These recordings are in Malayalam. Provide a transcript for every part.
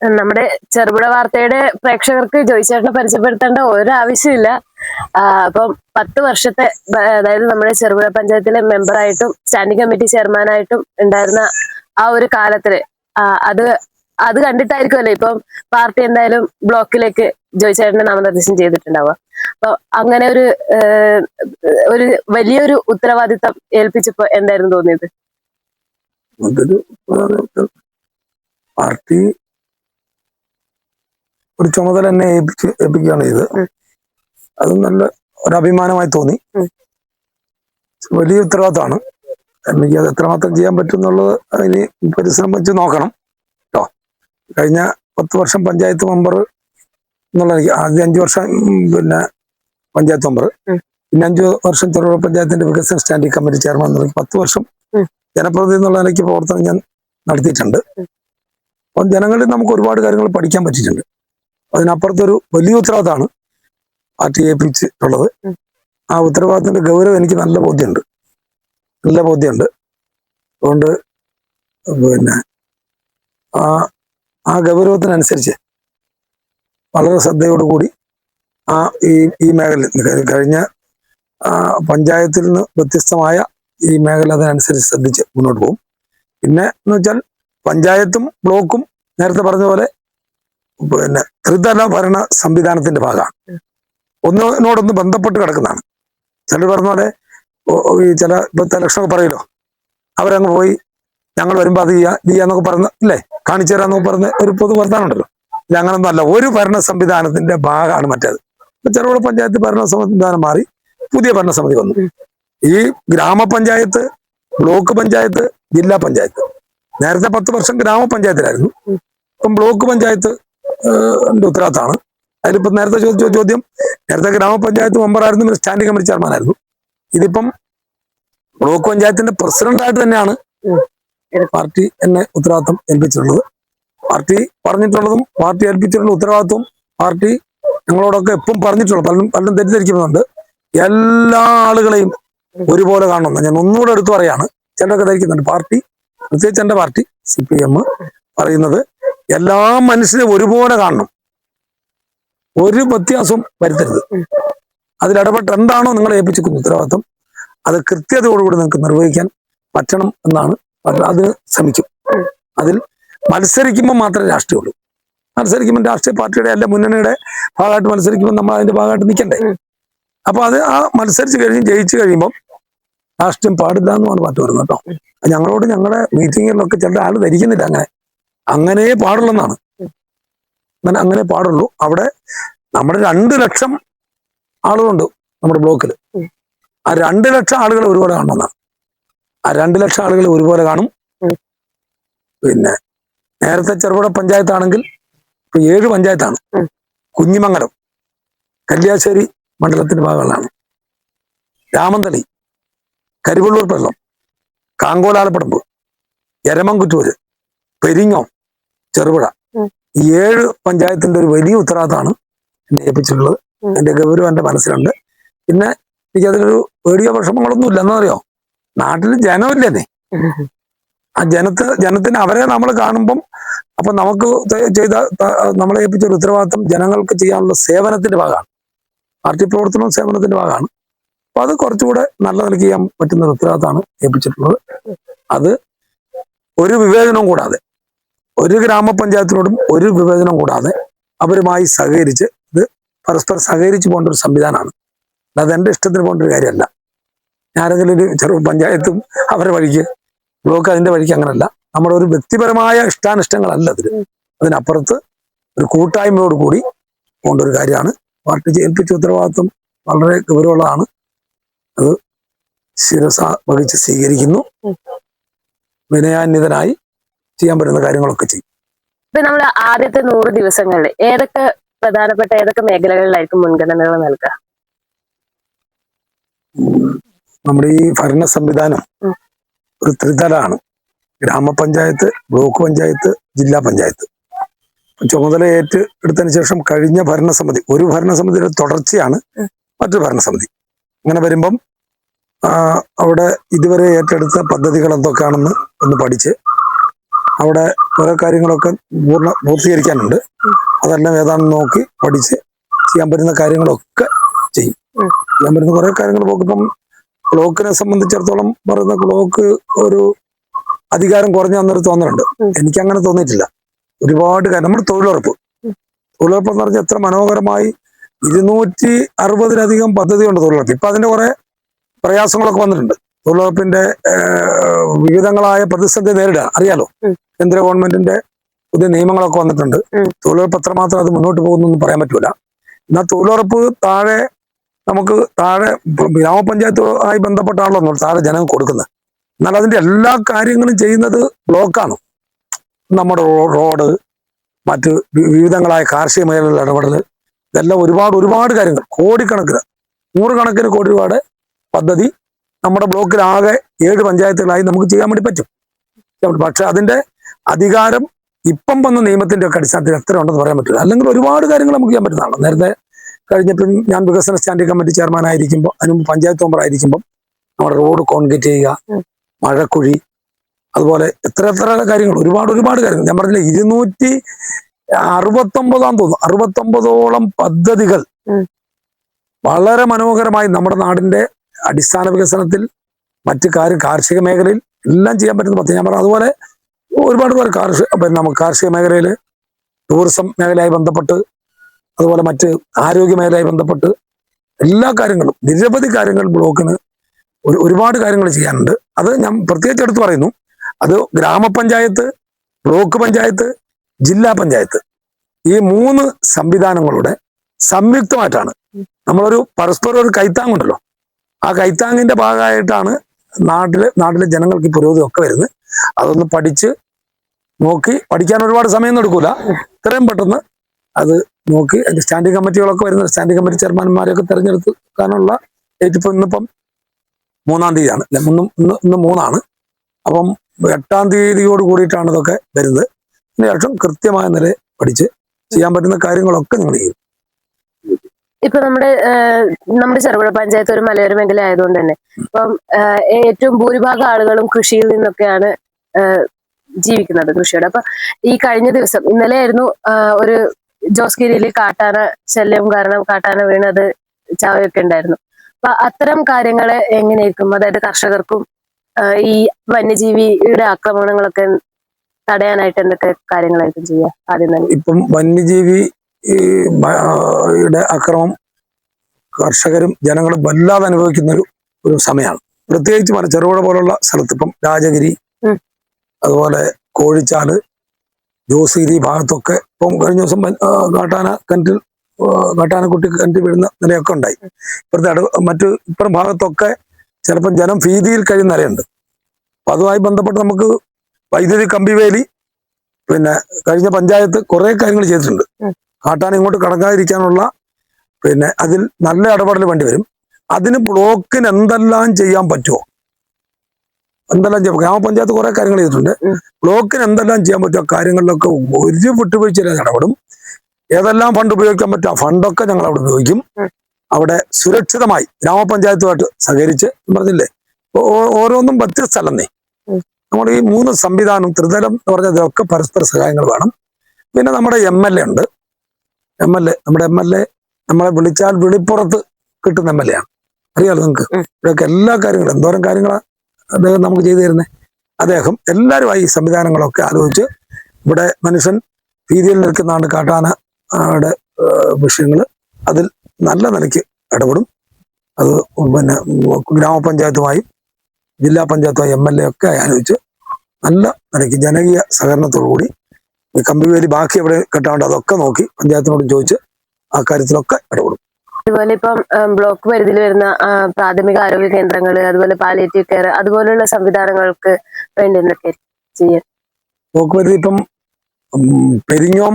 നമ്മുടെ ചെറുപുഴ വാർത്തയുടെ പ്രേക്ഷകർക്ക് ജോയിച്ചേട്ടനെ പരിചയപ്പെടുത്തേണ്ട ഒരു ആവശ്യമില്ല. ആ, അപ്പം പത്ത് വർഷത്തെ അതായത് നമ്മുടെ ചെറുപുഴ പഞ്ചായത്തിലെ മെമ്പറായിട്ടും സ്റ്റാൻഡിംഗ് കമ്മിറ്റി ചെയർമാനായിട്ടും ഉണ്ടായിരുന്ന ആ ഒരു കാലത്തിൽ അത് അത് കണ്ടിട്ടായിരിക്കുമല്ലോ ഇപ്പം പാർട്ടി എന്തായാലും ബ്ലോക്കിലേക്ക് ജോയിച്ചേട്ടനെ നാമനിർദ്ദേശം ചെയ്തിട്ടുണ്ടാവുക. അപ്പൊ അങ്ങനെ ഒരു ഒരു വലിയൊരു ഉത്തരവാദിത്തം ഏൽപ്പിച്ചപ്പോ എന്തായിരുന്നു തോന്നിയത്? പാർട്ടി ഒരു ചുമതല എന്നെ ഏൽപ്പിച്ച് ഏൽപ്പിക്കുകയാണ് ചെയ്തത്. അത് നല്ല ഒരു അഭിമാനമായി തോന്നി വലിയ ഉത്തരവാദിത്തമാണ് എനിക്ക് അത് എത്രമാത്രം ചെയ്യാൻ പറ്റും എന്നുള്ളത് അതിന് പരിശ്രമിച്ച് നോക്കണം കേട്ടോ കഴിഞ്ഞ പത്ത് വർഷം പഞ്ചായത്ത് മെമ്പർ എന്നുള്ള എനിക്ക് ആദ്യം അഞ്ചു വർഷം പിന്നെ പഞ്ചായത്ത് മെമ്പർ. പിന്നെ അഞ്ചു വർഷം ചെറുപുഴ പഞ്ചായത്തിന്റെ വികസന സ്റ്റാൻഡിംഗ് കമ്മിറ്റി ചെയർമാൻ എന്നുള്ള പത്ത് വർഷം. ജനപ്രതിനിധി എന്നുള്ള നിലയ്ക്ക് പ്രവർത്തനം ഞാൻ നടത്തിയിട്ടുണ്ട്. അപ്പം ജനങ്ങളിൽ നമുക്ക് ഒരുപാട് കാര്യങ്ങൾ പഠിക്കാൻ പറ്റിയിട്ടുണ്ട്. അതിനപ്പുറത്തൊരു വലിയ ഉത്തരവാദിത്തമാണ് പാർട്ടി ഏൽപ്പിച്ചിട്ടുള്ളത്. ആ ഉത്തരവാദിത്തത്തിന്റെ ഗൗരവം എനിക്ക് നല്ല ബോധ്യമുണ്ട്. നല്ല ബോധ്യമുണ്ട്. അതുകൊണ്ട് പിന്നെ ആ ആ ഗൗരവത്തിനനുസരിച്ച് വളരെ ശ്രദ്ധയോടുകൂടി ആ ഈ ഈ മേഖലയിൽ കഴിഞ്ഞ പഞ്ചായത്തിൽ നിന്ന് വ്യത്യസ്തമായ ഈ മേഖല അതിനനുസരിച്ച് ശ്രദ്ധിച്ച് മുന്നോട്ട് പോകും. പിന്നെ എന്ന് വെച്ചാൽ പഞ്ചായത്തും ബ്ലോക്കും നേരത്തെ പറഞ്ഞ പോലെ പിന്നെ ത്രിതല ഭരണ സംവിധാനത്തിന്റെ ഭാഗമാണ്. ഒന്നിനോടൊന്ന് ബന്ധപ്പെട്ട് കിടക്കുന്നതാണ്. ചിലർ പറഞ്ഞ പോലെ ഈ ചില ലക്ഷണമൊക്കെ പറയുമല്ലോ അവരങ്ങ് പോയി ഞങ്ങൾ വരുമ്പോൾ അത് ചെയ്യാ ചെയ്യാം ചെയ്യാന്നൊക്കെ പറഞ്ഞ് ഇല്ലേ കാണിച്ചു തരാന്നൊക്കെ പറഞ്ഞ് ഒരു പൊതു വർത്താനുണ്ടല്ലോ ഇല്ല അങ്ങനൊന്നും അല്ല. ഒരു ഭരണ സംവിധാനത്തിന്റെ ഭാഗമാണ് മറ്റേത്. ചെറുപുഴ പഞ്ചായത്ത് ഭരണ സംവിധാനം മാറി പുതിയ ഭരണസമിതി വന്നു. ഈ ഗ്രാമപഞ്ചായത്ത് ബ്ലോക്ക് പഞ്ചായത്ത് ജില്ലാ പഞ്ചായത്ത്. നേരത്തെ പത്ത് വർഷം ഗ്രാമപഞ്ചായത്തിലായിരുന്നു. ഇപ്പം ബ്ലോക്ക് പഞ്ചായത്ത് ഉത്തരവാദിത്തമാണ് അതിലിപ്പം നേരത്തെ ചോദിച്ച ചോദ്യം നേരത്തെ ഗ്രാമപഞ്ചായത്ത് മെമ്പറായിരുന്നു സ്റ്റാൻഡിംഗ് കമ്മിറ്റി ചെയർമാനായിരുന്നു ഇതിപ്പം ബ്ലോക്ക് പഞ്ചായത്തിന്റെ പ്രസിഡന്റായിട്ട് തന്നെയാണ്. പാർട്ടി എന്നെ ഉത്തരവാദിത്തം ഏൽപ്പിച്ചിട്ടുള്ളത്. പാർട്ടി പറഞ്ഞിട്ടുള്ളതും പാർട്ടി ഏൽപ്പിച്ചിട്ടുള്ള ഉത്തരവാദിത്വം പാർട്ടി ഞങ്ങളോടൊക്കെ എപ്പം പറഞ്ഞിട്ടുള്ളത് പലരും പലരും തെറ്റിദ്ധരിക്കുന്നുണ്ട് എല്ലാ ആളുകളെയും ഒരുപോലെ കാണണമെന്ന് ഞാൻ ഒന്നുകൂടെ എടുത്തു പറയാണ്. ചിലരൊക്കെ ധരിക്കുന്നുണ്ട്. പാർട്ടി പ്രത്യേകിച്ച് എന്റെ പാർട്ടി സി പി എം പറയുന്നത് എല്ലാ മനുഷ്യനെ ഒരുപോലെ കാണണം. ഒരു വ്യത്യാസവും വരുത്തരുത്. അതിലിടപെട്ട് എന്താണോ നിങ്ങളെ ഏൽപ്പിച്ചിരിക്കുന്ന ഉത്തരവാദിത്വം അത് കൃത്യതയോടുകൂടി നിങ്ങൾക്ക് നിർവഹിക്കാൻ പറ്റണം എന്നാണ് അത് ശ്രമിക്കും. അതിൽ മത്സരിക്കുമ്പോൾ മാത്രമേ രാഷ്ട്രീയമുള്ളൂ. മത്സരിക്കുമ്പോൾ രാഷ്ട്രീയ പാർട്ടിയുടെ അല്ല മുന്നണിയുടെ ഭാഗമായിട്ട് മത്സരിക്കുമ്പോൾ നമ്മൾ അതിന്റെ ഭാഗമായിട്ട് നിൽക്കണ്ടേ? അപ്പൊ അത് ആ മത്സരിച്ച് കഴിഞ്ഞ് ജയിച്ചു കഴിയുമ്പോൾ രാഷ്ട്രീയം പാടില്ല എന്നാണ് പാർട്ടി വരുന്നത് കേട്ടോ. ഞങ്ങളോട് ഞങ്ങളുടെ മീറ്റിങ്ങിലൊക്കെ ചില ആൾ ധരിക്കുന്നില്ല അങ്ങനെ. അങ്ങനെ പാടുള്ളെന്നാണ്. അങ്ങനെ അങ്ങനെ പാടുള്ളൂ. അവിടെ നമ്മുടെ രണ്ട് ലക്ഷം ആളുകളുണ്ട് നമ്മുടെ ബ്ലോക്കിൽ ആ രണ്ട് ലക്ഷം ആളുകൾ ഒരുപോലെ കാണണമെന്നാണ്. ആ രണ്ട് ലക്ഷം ആളുകൾ ഒരുപോലെ കാണും. പിന്നെ നേരത്തെ ചെറുപുഴ പഞ്ചായത്താണെങ്കിൽ ഇപ്പൊ ഏഴ് പഞ്ചായത്താണ്. കുഞ്ഞിമംഗലം കല്യാശ്ശേരി മണ്ഡലത്തിന്റെ ഭാഗങ്ങളാണ് രാമന്തളി കരിവള്ളൂർ പള്ളം കാങ്കോലാലപ്പടമ്പ് എരമംകുറ്റൂര് പെരിങ്ങോം ചെറുപുഴ. ഈ ഏഴ് പഞ്ചായത്തിന്റെ ഒരു വലിയ ഉത്തരവാദിത്തമാണ് എന്നെ ഏൽപ്പിച്ചിട്ടുള്ളത്. എന്റെ ഗൗരവം എന്റെ മനസ്സിലുണ്ട്. പിന്നെ എനിക്കതിലൊരു പേടിയോ വിഷമങ്ങളൊന്നും ഇല്ല എന്നറിയോ നാട്ടിൽ ജനമില്ലെന്നേ. ആ ജനത്തെ ജനത്തിന് അവരെ നമ്മൾ കാണുമ്പം അപ്പൊ നമുക്ക് ചെയ്ത നമ്മളെ ഏൽപ്പിച്ച ഒരു ഉത്തരവാദിത്തം ജനങ്ങൾക്ക് ചെയ്യാനുള്ള സേവനത്തിന്റെ ഭാഗമാണ്. പാർട്ടി പ്രവർത്തനവും സേവനത്തിന്റെ ഭാഗമാണ്. അപ്പൊ അത് കുറച്ചുകൂടെ നല്ല നിലയ്ക്ക് ചെയ്യാൻ പറ്റുന്ന ഉത്തരവാദിത്തമാണ് ഏൽപ്പിച്ചിട്ടുള്ളത്. അത് ഒരു വിവേചനവും കൂടാതെ. ഒരു ഗ്രാമപഞ്ചായത്തിനോടും ഒരു വിവേചനം കൂടാതെ അവരുമായി സഹകരിച്ച് ഇത് പരസ്പരം സഹകരിച്ച് പോകേണ്ട ഒരു സംവിധാനമാണ്. അല്ലാതെ എന്റെ ഇഷ്ടത്തിന് പോകേണ്ട ഒരു കാര്യമല്ല. ഞാനെങ്കിലും ഒരു ചെറു പഞ്ചായത്തും അവരുടെ വഴിക്ക് ബ്ലോക്ക് അതിന്റെ വഴിക്ക് അങ്ങനല്ല. നമ്മുടെ ഒരു വ്യക്തിപരമായ ഇഷ്ടാനിഷ്ടങ്ങളല്ല അതിൽ അതിനപ്പുറത്ത് ഒരു കൂട്ടായ്മയോട് കൂടി പോകേണ്ട ഒരു കാര്യമാണ്. പാർട്ടി ഏൽപ്പിച്ച ഉത്തരവാദിത്വം വളരെ ഗൗരവമുള്ളതാണ്. അത് ശിരസ വഹിച്ച് സ്വീകരിക്കുന്നു. ഉം. ചെയ്യാൻ പറ്റുന്ന കാര്യങ്ങളൊക്കെ ചെയ്യും. ഇപ്പൊ നമ്മൾ ആദ്യത്തെ നൂറ് ദിവസങ്ങളിൽ ഏതൊക്കെ പ്രധാനപ്പെട്ട ഏതൊക്കെ മേഖലകളിലായിരിക്കും മുൻഗണനകൾ നൽകുക നമ്മുടെ ഈ ഭരണ സംവിധാനം. ഒരു ത്രിതലാണ്. ഗ്രാമപഞ്ചായത്ത് ബ്ലോക്ക് പഞ്ചായത്ത് ജില്ലാ പഞ്ചായത്ത്. ചുമതല ഏറ്റ് എടുത്തതിന് ശേഷം കഴിഞ്ഞ ഭരണസമിതി ഒരു ഭരണസമിതിയുടെ തുടർച്ചയാണ്. മറ്റൊരു ഭരണസമിതി. അങ്ങനെ വരുമ്പം അവിടെ ഇതുവരെ ഏറ്റെടുത്ത പദ്ധതികൾ എന്തൊക്കെയാണെന്ന് ഒന്ന് പഠിച്ച് അവിടെ ഓരോ കാര്യങ്ങളൊക്കെ പൂർണ പൂർത്തീകരിക്കാനുണ്ട് അതെല്ലാം ഏതാണെന്ന് നോക്കി പഠിച്ച് ചെയ്യാൻ പറ്റുന്ന കാര്യങ്ങളൊക്കെ ചെയ്യും. ചെയ്യാൻ പറ്റുന്ന കുറെ കാര്യങ്ങൾ നോക്കിപ്പം ക്ലോക്കിനെ സംബന്ധിച്ചിടത്തോളം പറയുന്ന ക്ലോക്ക് ഒരു അധികാരം കുറഞ്ഞ അന്നൊരു തോന്നലുണ്ട്. എനിക്ക് അങ്ങനെ തോന്നിയിട്ടില്ല ഒരുപാട് കാര്യം നമ്മുടെ തൊഴിലുറപ്പ്. തൊഴിലുറപ്പ് എന്ന് പറഞ്ഞാൽ എത്ര മനോഹരമായി ഇരുന്നൂറ്റി അറുപതിലധികം പദ്ധതിയുണ്ട് തൊഴിലുറപ്പ് ഇപ്പൊ അതിന്റെ കുറേ പ്രയാസങ്ങളൊക്കെ വന്നിട്ടുണ്ട് തൊഴിലുറപ്പിന്റെ വിവിധങ്ങളായ പ്രതിസന്ധി നേരിടുക അറിയാലോ? കേന്ദ്ര ഗവൺമെന്റിന്റെ പുതിയ നിയമങ്ങളൊക്കെ വന്നിട്ടുണ്ട്. തൊഴിലുറപ്പ് എത്രമാത്രം അത് മുന്നോട്ട് പോകുന്നു പറയാൻ പറ്റൂല. എന്നാൽ തൊഴിലുറപ്പ് താഴെ നമുക്ക് താഴെ ഗ്രാമപഞ്ചായത്തുമായി ബന്ധപ്പെട്ടാണല്ലോ നമ്മൾ താഴെ ജനങ്ങൾ കൊടുക്കുന്നത്. എന്നാൽ അതിന്റെ എല്ലാ കാര്യങ്ങളും ചെയ്യുന്നത് ബ്ലോക്കാണ്. നമ്മുടെ റോഡ് മറ്റ് വിവിധങ്ങളായ കാർഷിക മേഖലകളിൽ ഇടപെടൽ ഇതെല്ലാം ഒരുപാട് ഒരുപാട് കാര്യങ്ങൾ. കോടിക്കണക്കിന് നൂറുകണക്കിന് കോടി രൂപയുടെ പദ്ധതി നമ്മുടെ ബ്ലോക്കിലാകെ ഏഴ് പഞ്ചായത്തുകളായി നമുക്ക് ചെയ്യാൻ വേണ്ടി പറ്റും. പക്ഷെ അതിന്റെ അധികാരം ഇപ്പം വന്ന നിയമത്തിന്റെ ഒക്കെ അടിസ്ഥാനത്തിൽ എത്ര ഉണ്ടെന്ന് പറയാൻ പറ്റില്ല. അല്ലെങ്കിൽ ഒരുപാട് കാര്യങ്ങൾ നമുക്ക് ചെയ്യാൻ പറ്റുന്നതാണ്. നേരത്തെ കഴിഞ്ഞിട്ടും ഞാൻ വികസന സ്റ്റാൻഡിംഗ് കമ്മിറ്റി ചെയർമാൻ ആയിരിക്കുമ്പോൾ അതിന് പഞ്ചായത്ത് മെമ്പർ ആയിരിക്കുമ്പോൾ നമ്മുടെ റോഡ് കോൺക്രീറ്റ് ചെയ്യുക. മഴക്കുഴി അതുപോലെ എത്ര എത്ര കാര്യങ്ങൾ ഒരുപാട് ഒരുപാട് കാര്യങ്ങൾ. ഞാൻ പറഞ്ഞില്ല ഇരുന്നൂറ്റി അറുപത്തൊമ്പതാം തോന്നുന്നു. അറുപത്തൊമ്പതോളം പദ്ധതികൾ വളരെ മനോഹരമായി നമ്മുടെ നാടിന്റെ അടിസ്ഥാന വികസനത്തിൽ മറ്റു കാര്യം കാർഷിക മേഖലയിൽ എല്ലാം ചെയ്യാൻ പറ്റുന്ന പദ്ധതി. ഞാൻ പറഞ്ഞു അതുപോലെ ഒരുപാട് പേർ കാർഷിക പിന്നെ കാർഷിക മേഖലയിൽ ടൂറിസം മേഖലയായി ബന്ധപ്പെട്ട് അതുപോലെ മറ്റ് ആരോഗ്യ മേഖലയായി ബന്ധപ്പെട്ട് എല്ലാ കാര്യങ്ങളും നിരവധി കാര്യങ്ങൾ ബ്ലോക്കിന് ഒരു ഒരുപാട് കാര്യങ്ങൾ ചെയ്യാനുണ്ട്. അത് ഞാൻ പ്രത്യേകിച്ച് എടുത്തു പറയുന്നു. അത് ഗ്രാമപഞ്ചായത്ത് ബ്ലോക്ക് പഞ്ചായത്ത് ജില്ലാ പഞ്ചായത്ത് ഈ മൂന്ന് സംവിധാനങ്ങളുടെ സംയുക്തമായിട്ടാണ്. നമ്മളൊരു പരസ്പരം ഒരു കൈത്താങ്ങുണ്ടല്ലോ. ആ കൈത്താങ്ങിന്റെ ഭാഗമായിട്ടാണ് നാട്ടിൽ നാട്ടിലെ ജനങ്ങൾക്ക് പുരോഗതി ഒക്കെ വരുന്നത്. അതൊന്ന് പഠിച്ച് നോക്കി പഠിക്കാൻ ഒരുപാട് സമയം എടുക്കൂല. ഇത്രയും പെട്ടെന്ന് അത് നോക്കി. അതിന്റെ സ്റ്റാൻഡിംഗ് കമ്മിറ്റികളൊക്കെ വരുന്ന സ്റ്റാൻഡിംഗ് കമ്മിറ്റി ചെയർമാൻമാരെയൊക്കെ തെരഞ്ഞെടുക്കാനുള്ള ഇപ്പം ഇന്നിപ്പം മൂന്നാം തീയതിയാണ്. ഇന്ന് ഇന്ന് ഇന്ന് മൂന്നാണ്. അപ്പം എട്ടാം തീയതിയോട് കൂടിയിട്ടാണ് ഇതൊക്കെ വരുന്നത്. ഇതിന് ശേഷം കൃത്യമായ നില പഠിച്ച് ചെയ്യാൻ പറ്റുന്ന കാര്യങ്ങളൊക്കെ നിങ്ങൾ ചെയ്യും. ഇപ്പൊ നമ്മുടെ നമ്മുടെ ചെറുപുഴ പഞ്ചായത്ത് ഒരു മലയോര മേഖല ആയതുകൊണ്ട് തന്നെ. ഇപ്പം ഏറ്റവും ഭൂരിഭാഗം ആളുകളും കൃഷിയിൽ നിന്നൊക്കെയാണ് ജീവിക്കുന്നത് കൃഷിയുടെ. അപ്പൊ ഈ കഴിഞ്ഞ ദിവസം ഇന്നലെ ആയിരുന്നു ഒരു ജോസ്ഗിരിയിൽ കാട്ടാന ശല്യം കാരണം കാട്ടാന വീണത് ചാവയൊക്കെ ഉണ്ടായിരുന്നു. അപ്പൊ അത്തരം കാര്യങ്ങളെ എങ്ങനെയായിരിക്കും? അതായത് കർഷകർക്കും ഈ വന്യജീവിയുടെ ആക്രമണങ്ങളൊക്കെ തടയാനായിട്ട് എന്തൊക്കെ കാര്യങ്ങളായിരിക്കും ചെയ്യുക ആദ്യം തന്നെ? ഇപ്പം വന്യജീവി ഈ അക്രമം കർഷകരും ജനങ്ങളും വല്ലാതെ അനുഭവിക്കുന്ന ഒരു ഒരു സമയമാണ് പ്രത്യേകിച്ച് മല ചെറുപുഴ പോലുള്ള സ്ഥലത്ത് ഇപ്പം രാജഗിരി അതുപോലെ കോഴിച്ചാൽ ജോസിഗിരി ഭാഗത്തൊക്കെ ഇപ്പം കഴിഞ്ഞ ദിവസം കാട്ടാന കിണറ്റിൽ കാട്ടാനക്കുട്ടി കിണറ്റിൽ വീഴുന്ന നിലയൊക്കെ ഉണ്ടായി. ഇപ്പുറത്തെ അടു മറ്റു ഇപ്പുറം ഭാഗത്തൊക്കെ ചിലപ്പം ജനം ഭീതിയിൽ കഴിയുന്ന നിലയുണ്ട്. അപ്പം അതുമായി ബന്ധപ്പെട്ട് നമുക്ക് വൈദ്യുതി കമ്പിവേലി പിന്നെ കഴിഞ്ഞ പഞ്ചായത്ത് കുറേ കാര്യങ്ങൾ ചെയ്തിട്ടുണ്ട്. കാട്ടാൻ ഇങ്ങോട്ട് കടക്കാതിരിക്കാനുള്ള പിന്നെ അതിൽ നല്ല ഇടപെടൽ വേണ്ടി വരും. അതിന് ബ്ലോക്കിന് എന്തെല്ലാം ചെയ്യാൻ പറ്റുമോ എന്തെല്ലാം ചെയ്യാം ഗ്രാമപഞ്ചായത്ത് കുറെ കാര്യങ്ങൾ ചെയ്തിട്ടുണ്ട്. ബ്ലോക്കിന് എന്തെല്ലാം ചെയ്യാൻ പറ്റുമോ ആ കാര്യങ്ങളിലൊക്കെ ഒരു വിട്ടുവീഴ്ചയില്ലാതെ ഇടപെടും. ഏതെല്ലാം ഫണ്ട് ഉപയോഗിക്കാൻ പറ്റും? ആ ഫണ്ടൊക്കെ ഞങ്ങൾ അവിടെ ഉപയോഗിക്കും. അവിടെ സുരക്ഷിതമായി ഗ്രാമപഞ്ചായത്തുമായിട്ട് സഹകരിച്ച് പറഞ്ഞില്ലേ? ഓരോന്നും വ്യത്യസ്തമല്ലെന്നേ ഉം. നമ്മുടെ ഈ മൂന്ന് സംവിധാനം ത്രിതലം എന്ന് പറഞ്ഞാൽ ഇതിലൊക്കെ പരസ്പര സഹായങ്ങൾ വേണം. പിന്നെ നമ്മുടെ എം എൽ എ ഉണ്ട്. എം എൽ എ നമ്മുടെ എം എൽ എ നമ്മളെ വിളിച്ചാൽ വിളിപ്പുറത്ത് കിട്ടുന്ന എം എൽ എ ആണ്. അറിയാലോ നിങ്ങൾക്ക്? ഇവിടെയൊക്കെ എല്ലാ കാര്യങ്ങളും എന്തോരം കാര്യങ്ങളാണ് അദ്ദേഹം നമുക്ക് ചെയ്തു തരുന്നത് അദ്ദേഹം എല്ലാവരുമായി ഈ സംവിധാനങ്ങളൊക്കെ ആലോചിച്ച് ഇവിടെ മനുഷ്യൻ ഭീതിയിൽ നിൽക്കുന്നതാണ് കാട്ടാനയുടെ വിഷയങ്ങൾ അതിൽ നല്ല നിലയ്ക്ക് ഇടപെടും. അത് പിന്നെ ഗ്രാമപഞ്ചായത്തുമായും ജില്ലാ പഞ്ചായത്തുമായി എം എൽ എ ഒക്കെ ആലോചിച്ച് നല്ല നിലയ്ക്ക് ജനകീയ സഹകരണത്തോടു കൂടി കമ്പിവേലി ബാക്കി എവിടെ കെട്ടാണ്ട് അതൊക്കെ നോക്കി പഞ്ചായത്തിനോട് ചോദിച്ച് ആ കാര്യത്തിലൊക്കെ ഇടപെടും. അതുപോലെ ഇപ്പം ബ്ലോക്ക് പരിധിയിൽ വരുന്ന പ്രാഥമിക ആരോഗ്യ കേന്ദ്രങ്ങൾ അതുപോലെ പാലിയേറ്റീവ് കെയർ അതുപോലെയുള്ള സംവിധാനങ്ങൾക്ക് വേണ്ടി എന്തൊക്കെ ചെയ്യാൻ? പരിധി ഇപ്പം പെരിങ്ങോം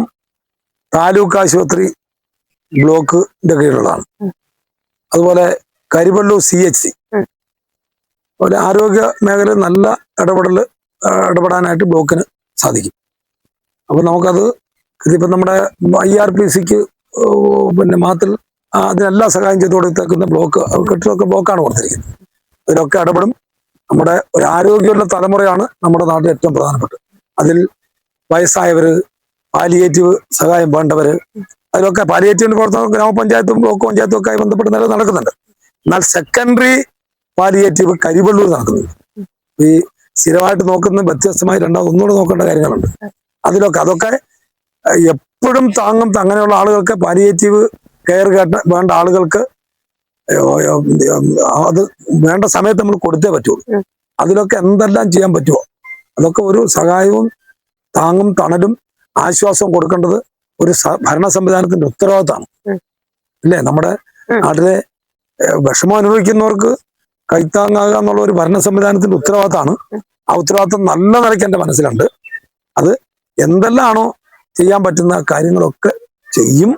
താലൂക്ക് ആശുപത്രി ബ്ലോക്കിന്റെ കീഴിലുള്ളതാണ്. അതുപോലെ കരിവള്ളൂർ സി എച്ച് സി. അതുപോലെ ആരോഗ്യ മേഖല നല്ല ഇടപെടൽ ഇടപെടാനായിട്ട് ബ്ലോക്കിന് സാധിക്കും. അപ്പൊ നമുക്കത് ഇതിപ്പോ നമ്മുടെ ഐ ആർ പി സിക്ക് പിന്നെ മാത്തിൽ അതിനെല്ലാം സഹായം ചെയ്ത് കൊടുത്തേക്കുന്ന ബ്ലോക്ക് കെട്ടിടമൊക്കെ ബ്ലോക്കാണ് കൊടുത്തിരിക്കുന്നത്. അതിലൊക്കെ ഇടപെടും. നമ്മുടെ ഒരു ആരോഗ്യമുള്ള തലമുറയാണ് നമ്മുടെ നാട്ടിൽ ഏറ്റവും പ്രധാനപ്പെട്ടത്. അതിൽ വയസ്സായവര് പാലിയേറ്റീവ് സഹായം വേണ്ടവര് അതിലൊക്കെ പാലിയേറ്റീവിന്റെ പ്രവർത്തനം ഗ്രാമപഞ്ചായത്തും ബ്ലോക്ക് പഞ്ചായത്തും ഒക്കെ ആയി ബന്ധപ്പെട്ട് നില നടക്കുന്നുണ്ട്. എന്നാൽ സെക്കൻഡറി പാലിയേറ്റീവ് കരിവള്ളൂർ നടക്കുന്നുണ്ട്. ഈ സ്ഥിരമായിട്ട് നോക്കുന്ന വ്യത്യസ്തമായി രണ്ടാമത് ഒന്നുകൂടെ നോക്കേണ്ട കാര്യങ്ങളുണ്ട്. അതിലൊക്കെ അതൊക്കെ എപ്പോഴും താങ്ങും. അങ്ങനെയുള്ള ആളുകൾക്ക് പാലിയേറ്റീവ് കെയർ കേട്ട വേണ്ട ആളുകൾക്ക് അത് വേണ്ട സമയത്ത് നമ്മൾ കൊടുത്തേ പറ്റുള്ളൂ. അതിലൊക്കെ എന്തെല്ലാം ചെയ്യാൻ പറ്റുമോ അതൊക്കെ ഒരു സഹായവും താങ്ങും തണലും ആശ്വാസവും കൊടുക്കേണ്ടത് ഒരു ഭരണ സംവിധാനത്തിന്റെ ഉത്തരവാദിത്തമാണ്. അല്ലേ? നമ്മുടെ. നാട്ടിലെ വിഷമം അനുഭവിക്കുന്നവർക്ക് കൈത്താങ്ങാകുക എന്നുള്ള ഒരു ഭരണ സംവിധാനത്തിന്റെ ഉത്തരവാദിത്തമാണ്. ആ ഉത്തരവാദിത്തം നല്ല നിലയ്ക്ക് എന്റെ മനസ്സിലുണ്ട്. അത് എന്തെല്ലാമാണോ ചെയ്യാൻ പറ്റുന്ന കാര്യങ്ങളൊക്കെ ചെയ്യും.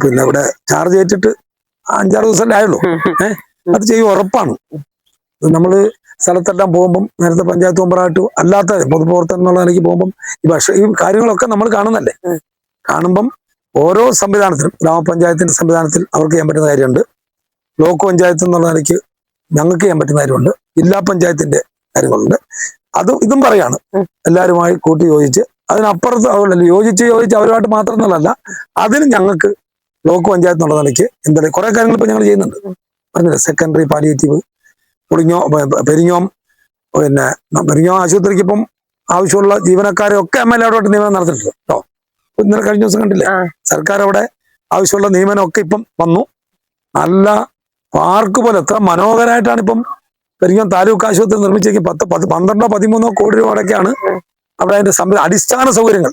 പിന്നെ ഇവിടെ ചാർജ് ഏറ്റിട്ട് അഞ്ചാറ് ദിവസമല്ലേ ആയുള്ളൂ. ഏഹ് അത് ചെയ്യും ഉറപ്പാണ്. നമ്മൾ നമ്മൾ സ്ഥലത്തെല്ലാം പോകുമ്പം നേരത്തെ പഞ്ചായത്ത് മെമ്പറായിട്ട് അല്ലാത്ത പൊതുപ്രവർത്തനം എന്നുള്ള നിലയ്ക്ക് പോകുമ്പം ഈ ഭക്ഷ ഈ കാര്യങ്ങളൊക്കെ നമ്മൾ കാണുന്നല്ലേ. കാണുമ്പം ഓരോ സംവിധാനത്തിലും ഗ്രാമപഞ്ചായത്തിന്റെ സംവിധാനത്തിൽ അവർക്ക് ചെയ്യാൻ പറ്റുന്ന കാര്യമുണ്ട്. ബ്ലോക്ക് പഞ്ചായത്ത് എന്നുള്ള നിലയ്ക്ക് ഞങ്ങൾക്ക് ചെയ്യാൻ പറ്റുന്ന കാര്യമുണ്ട്. ജില്ലാ പഞ്ചായത്തിന്റെ കാര്യങ്ങളുണ്ട്. അതും ഇതും പറയാണ്. എല്ലാവരുമായി കൂട്ടി യോജിച്ച്. അതിനപ്പുറത്ത് അതുകൊണ്ടല്ല യോജിച്ച് യോജിച്ച് അവരുമായിട്ട് മാത്രം എന്നുള്ളതല്ല അതിന് ഞങ്ങൾക്ക് ബ്ലോക്ക് പഞ്ചായത്ത് എന്നുള്ള നിലയ്ക്ക് എന്താ കുറെ കാര്യങ്ങൾ ഇപ്പൊ ഞങ്ങൾ ചെയ്യുന്നുണ്ട്. പറഞ്ഞില്ല സെക്കൻഡറി പാലിയേറ്റീവ് പുളിഞ്ഞോ പെരിഞ്ഞോം പിന്നെ പെരിഞ്ഞോ ആശുപത്രിക്ക് ഇപ്പം ആവശ്യമുള്ള ജീവനക്കാരെ ഒക്കെ എം എൽ എയോട്ട് നിയമനം നടത്തിയിട്ടുണ്ട് കേട്ടോ. ഇന്നലെ കഴിഞ്ഞ ദിവസം കണ്ടില്ലേ സർക്കാർ അവിടെ ആവശ്യമുള്ള നിയമനം ഒക്കെ ഇപ്പം വന്നു. നല്ല പാർക്ക് പോലെ എത്ര മനോഹരമായിട്ടാണ് ഇപ്പം പെരിഞ്ഞോം താലൂക്ക് ആശുപത്രി നിർമ്മിച്ചേക്ക് പത്ത് പത്ത് പന്ത്രണ്ടോ പതിമൂന്നോ കോടി രൂപ അടക്കാണ് അവിടെ അതിന്റെ സംവി അടിസ്ഥാന സൗകര്യങ്ങൾ.